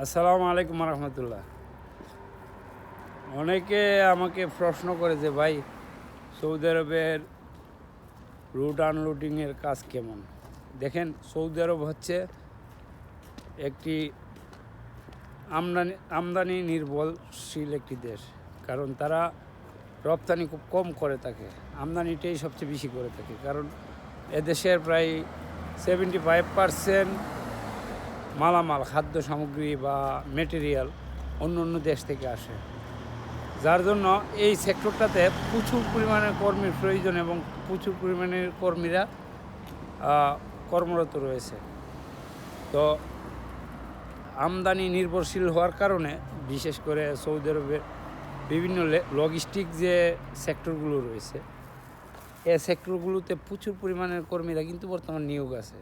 আসসালামু আলাইকুম রহমতুল্লাহ। অনেকে আমাকে প্রশ্ন করে যে, ভাই, সৌদি আরবের রুট আনলোডিংয়ের কাজ কেমন? দেখেন, সৌদি আরব হচ্ছে একটি আমদানি আমদানি নির্ভরশীল একটি দেশ। কারণ তারা রপ্তানি খুব কম করে থাকে, আমদানিটাই সবচেয়ে বেশি করে থাকে। কারণ এদেশের প্রায় সেভেন্টি ফাইভ পারসেন্ট মালামাল, খাদ্য সামগ্রী বা মেটেরিয়াল অন্য অন্য দেশ থেকে আসে। যার জন্য এই সেক্টরটাতে প্রচুর পরিমাণে কর্মীর প্রয়োজন এবং প্রচুর পরিমাণের কর্মীরা কর্মরত রয়েছে। তো আমদানি নির্ভরশীল হওয়ার কারণে, বিশেষ করে সৌদি আরবের বিভিন্ন লজিস্টিক যে সেক্টরগুলো রয়েছে এই সেক্টরগুলোতে প্রচুর পরিমাণের কর্মীরা কিন্তু বর্তমান নিয়োগ আছে।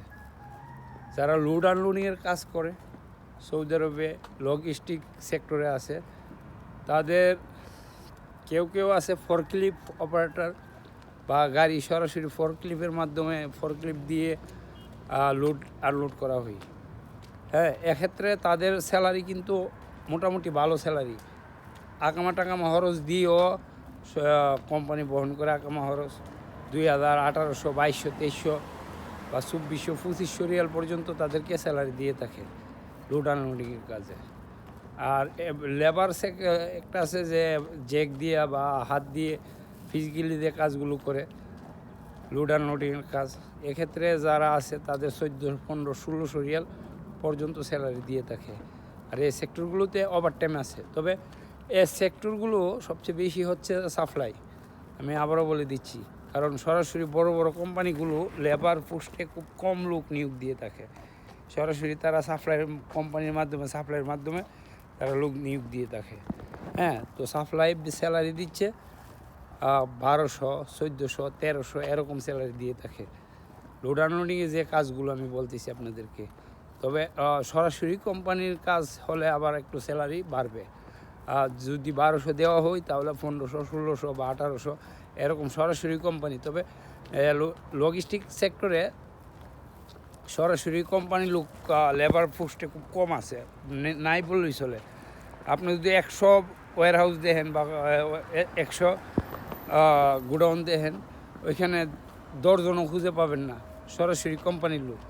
যারা লোড আনলোডিংয়ের কাজ করে সৌদি আরবে লজিস্টিক সেক্টরে আছে, তাদের কেউ কেউ আছে ফরক্লিপ অপারেটর বা গাড়ি সরাসরি ফরক্লিপের মাধ্যমে ফরক্লিপ দিয়ে লোড আনলোড করা হয়। হ্যাঁ এক্ষেত্রে তাদের স্যালারি কিন্তু মোটামুটি ভালো স্যালারি আকামা টাকামা খরচ দিয়েও কোম্পানি বহন করে আকামা খরচ দুই হাজার আঠারোশো, বাইশশো, তেইশশো বা চব্বিশশো, পঁচিশশো রিয়াল পর্যন্ত তাদেরকে স্যালারি দিয়ে থাকে লোড আনলোডিংয়ের কাজে। আর লেবার সেক একটা আছে যে জেক দিয়ে বা হাত দিয়ে ফিজিক্যালি দিয়ে কাজগুলো করে লোড আনলোডিংয়ের কাজ। এক্ষেত্রে যারা আছে তাদের চোদ্দ, পনেরো, ষোলোশো রিয়াল পর্যন্ত স্যালারি দিয়ে থাকে। আর এই সেক্টরগুলোতে ওভার টাইম আছে। তবে এই সেক্টরগুলো সবচেয়ে বেশি হচ্ছে সাপ্লাই আমি আবারও বলে দিচ্ছি। কারণ সরাসরি বড় বড় কোম্পানিগুলো লেবার পোস্টে খুব কম লোক নিয়োগ দিয়ে থাকে। সরাসরি তারা সাপ্লাইয়ের কোম্পানির মাধ্যমে সাপ্লাইয়ের মাধ্যমে তারা লোক নিয়োগ দিয়ে থাকে। হ্যাঁ তো সাপ্লাই স্যালারি দিচ্ছে বারোশো, চোদ্দোশো, তেরোশো এরকম স্যালারি দিয়ে থাকে। লোড আনলোডিংয়ে যে কাজগুলো আমি বলতেছি আপনাদেরকে, তবে সরাসরি কোম্পানির কাজ হলে আবার একটু স্যালারি বাড়বে। যদি বারোশো দেওয়া হয়, তাহলে পনেরোশো, ষোলোশো বা আঠারোশো, এরকম সরাসরি কোম্পানি তবে লজিস্টিক সেক্টরে সরাসরি কোম্পানি লোক লেবার পোস্টে খুব কম আছে নাই বললেই চলে। আপনি যদি একশো ওয়ার হাউস দেখেন বা একশো গুডাউন দেখেন, ওইখানে দশজনও খুঁজে পাবেন না, সরাসরি কোম্পানির লোক।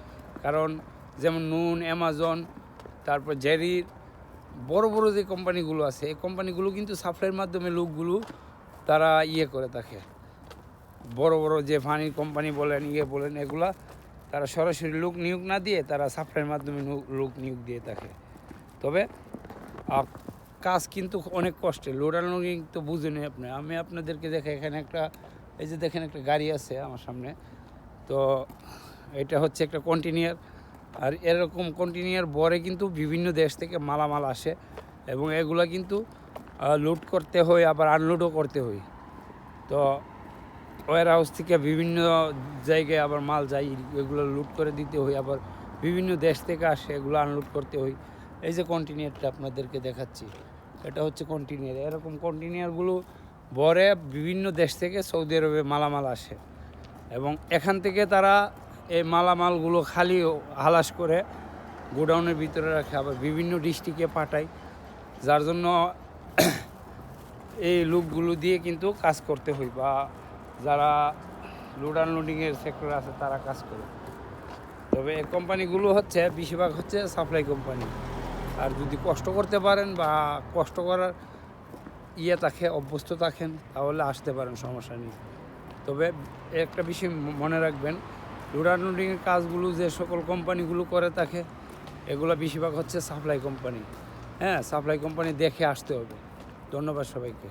কারণ, যেমন নুন, অ্যামাজন, তারপর জেরির বড় বড় যে কোম্পানিগুলো আছে, এই কোম্পানিগুলো কিন্তু সাপ্লাইয়ের মাধ্যমে লোকগুলো তারা ইয়ে করে থাকে। বড় বড় যে ফানি কোম্পানি বলেন ইয়ে বলেন, এগুলা তারা সরাসরি লোক নিয়োগ না দিয়ে তারা সাপ্লাইয়ের মাধ্যমে লোক নিয়োগ দিয়ে থাকে। তবে কাজ কিন্তু অনেক কষ্টের। লোড আনলোডিং তো বুঝেনি আপনি। আমি আপনাদেরকে দেখে এখানে একটা, এই যে দেখেন একটা গাড়ি আছে আমার সামনে। তো, এটা হচ্ছে একটা কন্টিনিউয়ার আর এরকম কন্টিনিউয়ার বরে কিন্তু বিভিন্ন দেশ থেকে মালামাল আসে এবং এগুলো কিন্তু লোড করতে হয়, আবার আনলোডও করতে হয়। তো ওয়ার হাউস থেকে বিভিন্ন জায়গায় আবার মাল যাই এগুলো লুট করে দিতে হয়, আবার বিভিন্ন দেশ থেকে আসে, এগুলো আনলোড করতে হয়। এই যে কন্টিনিউয়ারটা আপনাদেরকে দেখাচ্ছি, এটা হচ্ছে কন্টিনিউয়ার এরকম কন্টিনিউয়ারগুলো বরে বিভিন্ন দেশ থেকে সৌদি আরবে মালামাল আসে এবং এখান থেকে তারা এই মালামালগুলো খালি হালাস করে গোডাউনের ভিতরে রাখে, আবার বিভিন্ন ডিস্ট্রিক্টে পাঠায়। যার জন্য এই লোকগুলো দিয়ে কিন্তু কাজ করতে হয় বা যারা লোড আনলোডিংয়ের সেক্টর আছে তারা কাজ করে। তবে এই কোম্পানিগুলো হচ্ছে, বেশিরভাগ হচ্ছে সাপ্লাই কোম্পানি। আর যদি কষ্ট করতে পারেন বা কষ্ট করার ইয়ে থাকে, অভ্যস্ত থাকেন, তাহলে আসতে পারেন, সমস্যা নেই। তবে একটা বিষয় মনে রাখবেন লোড আনলোডিংয়ের কাজগুলো যে সকল কোম্পানিগুলো করে থাকে এগুলো বেশিরভাগ হচ্ছে সাপ্লাই কোম্পানি হ্যাঁ সাপ্লাই কোম্পানি দেখে আসতে হবে। ধন্যবাদ সবাইকে।